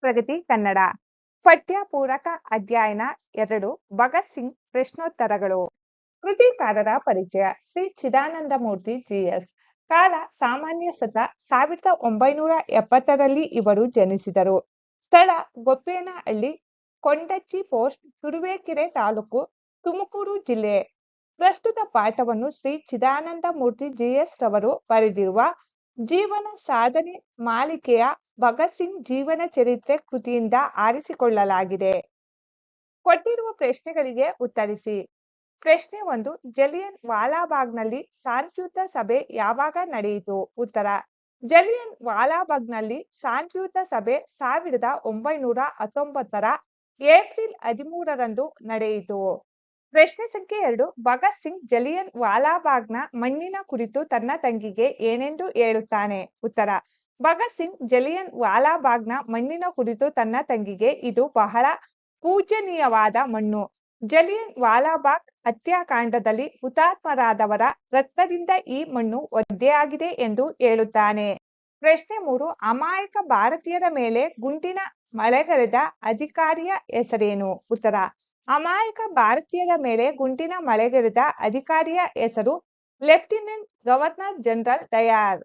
ಪ್ರಗತಿ ಕನ್ನಡ. ಪಠ್ಯ ಪೂರಕ ಅಧ್ಯಯನ ಎರಡು, ಭಗತ್ ಸಿಂಗ್ ಪ್ರಶ್ನೋತ್ತರಗಳು. ಕೃತಿಕಾರರ ಪರಿಚಯ, ಶ್ರೀ ಚಿದಾನಂದ ಮೂರ್ತಿ ಜಿಎಸ್ ಕಾಲ, ಸಾಮಾನ್ಯ ಸತ ಸಾವಿರದ ಒಂಬೈನೂರ ಎಪ್ಪತ್ತರಲ್ಲಿ ಇವರು ಜನಿಸಿದರು. ಸ್ಥಳ, ಗೊಪ್ಪೇನಹಳ್ಳಿ, ಕೊಂಡಚ್ಚಿ ಪೋಸ್ಟ್, ತುರುವೇಕೆರೆ ತಾಲೂಕು, ತುಮಕೂರು ಜಿಲ್ಲೆ. ಪ್ರಸ್ತುತ ಪಾಠವನ್ನು ಶ್ರೀ ಚಿದಾನಂದ ಮೂರ್ತಿ ಜಿಎಸ್ ರವರು ಬರೆದಿರುವ ಜೀವನ ಸಾಧನೆ ಮಾಲಿಕೆಯ ಭಗತ್ ಸಿಂಗ್ ಜೀವನ ಚರಿತ್ರೆ ಕೃತಿಯಿಂದ ಆರಿಸಿಕೊಳ್ಳಲಾಗಿದೆ. ಕೊಟ್ಟಿರುವ ಪ್ರಶ್ನೆಗಳಿಗೆ ಉತ್ತರಿಸಿ. ಪ್ರಶ್ನೆ ಒಂದು, ಜಲಿಯನ್ ವಾಲಾಬಾಗ್ನಲ್ಲಿ ಶಾಂತಿಯುತ ಸಭೆ ಯಾವಾಗ ನಡೆಯಿತು? ಉತ್ತರ, ಜಲಿಯನ್ ವಾಲಾಬಾಗ್ನಲ್ಲಿ ಶಾಂತಿಯುತ ಸಭೆ ಸಾವಿರದ ಒಂಬೈನೂರ ಹತ್ತೊಂಬತ್ತರ ಏಪ್ರಿಲ್ ಹದಿಮೂರರಂದು ನಡೆಯಿತು. ಪ್ರಶ್ನೆ ಸಂಖ್ಯೆ ಎರಡು, ಭಗತ್ ಸಿಂಗ್ ಜಲಿಯನ್ ವಾಲಾಬಾಗ್ನ ಮಣ್ಣಿನ ಕುರಿತು ತನ್ನ ತಂಗಿಗೆ ಏನೆಂದು ಹೇಳುತ್ತಾನೆ? ಉತ್ತರ ಭಗತ್ ಸಿಂಗ್ ಜಲಿಯನ್ ವಾಲಾಬಾಗ್ನ ಮಣ್ಣಿನ ಕುರಿತು ತನ್ನ ತಂಗಿಗೆ ಇದು ಬಹಳ ಪೂಜನೀಯವಾದ ಮಣ್ಣು. ಜಲಿಯನ್ ವಾಲಾಬಾಗ್ ಹತ್ಯಾಕಾಂಡದಲ್ಲಿ ಹುತಾತ್ಮರಾದವರ ರಕ್ತದಿಂದ ಈ ಮಣ್ಣು ಒದ್ದೆಯಾಗಿದೆ ಎಂದು ಹೇಳುತ್ತಾನೆ. ಪ್ರಶ್ನೆ ಮೂರು, ಅಮಾಯಕ ಭಾರತೀಯರ ಮೇಲೆ ಗುಂಡಿನ ಮಳೆಗರೆದ ಅಧಿಕಾರಿಯ ಹೆಸರೇನು? ಉತ್ತರ, ಅಮಾಯಕ ಭಾರತೀಯರ ಮೇಲೆ ಗುಂಡಿನ ಮಳೆಗರೆದ ಅಧಿಕಾರಿಯ ಹೆಸರು ಲೆಫ್ಟಿನೆಂಟ್ ಗವರ್ನರ್ ಜನರಲ್ ದಯಾರ್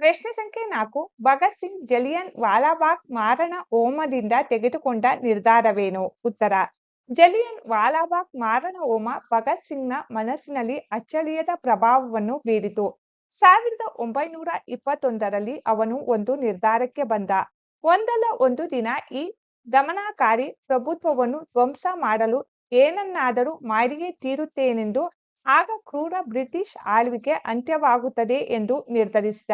ಪ್ರಶ್ನೆ ಸಂಖ್ಯೆ ನಾಲ್ಕು, ಭಗತ್ ಸಿಂಗ್, ಜಲಿಯನ್, ವಾಲಾಬಾಗ್, ಮಾರಣ ಹೋಮದಿಂದ ತೆಗೆದುಕೊಂಡ ನಿರ್ಧಾರವೇನು? ಉತ್ತರ, ಜಲಿಯನ್, ವಾಲಾಬಾಗ್, ಮಾರಣ ಹೋಮ ಭಗತ್ ಸಿಂಗ್ನ ಮನಸ್ಸಿನಲ್ಲಿ ಅಚ್ಚಳಿಯದ ಪ್ರಭಾವವನ್ನು ಬೀರಿತು. ಸಾವಿರದ ಒಂಬೈನೂರ ಇಪ್ಪತ್ತೊಂದರಲ್ಲಿ ಅವನು ಒಂದು ನಿರ್ಧಾರಕ್ಕೆ ಬಂದ. ಒಂದಲ್ಲ ಒಂದು ದಿನ ಈ ದಮನಕಾರಿ ಪ್ರಭುತ್ವವನ್ನು ಧ್ವಂಸ ಮಾಡಲು ಏನನ್ನಾದರೂ ಮಾಡಿಯೇ ತೀರುತ್ತೇನೆಂದು ಆಗ ಕ್ರೂರ ಬ್ರಿಟಿಷ್ ಆಳ್ವಿಕೆ ಅಂತ್ಯವಾಗುತ್ತದೆ ಎಂದು ನಿರ್ಧರಿಸಿದ.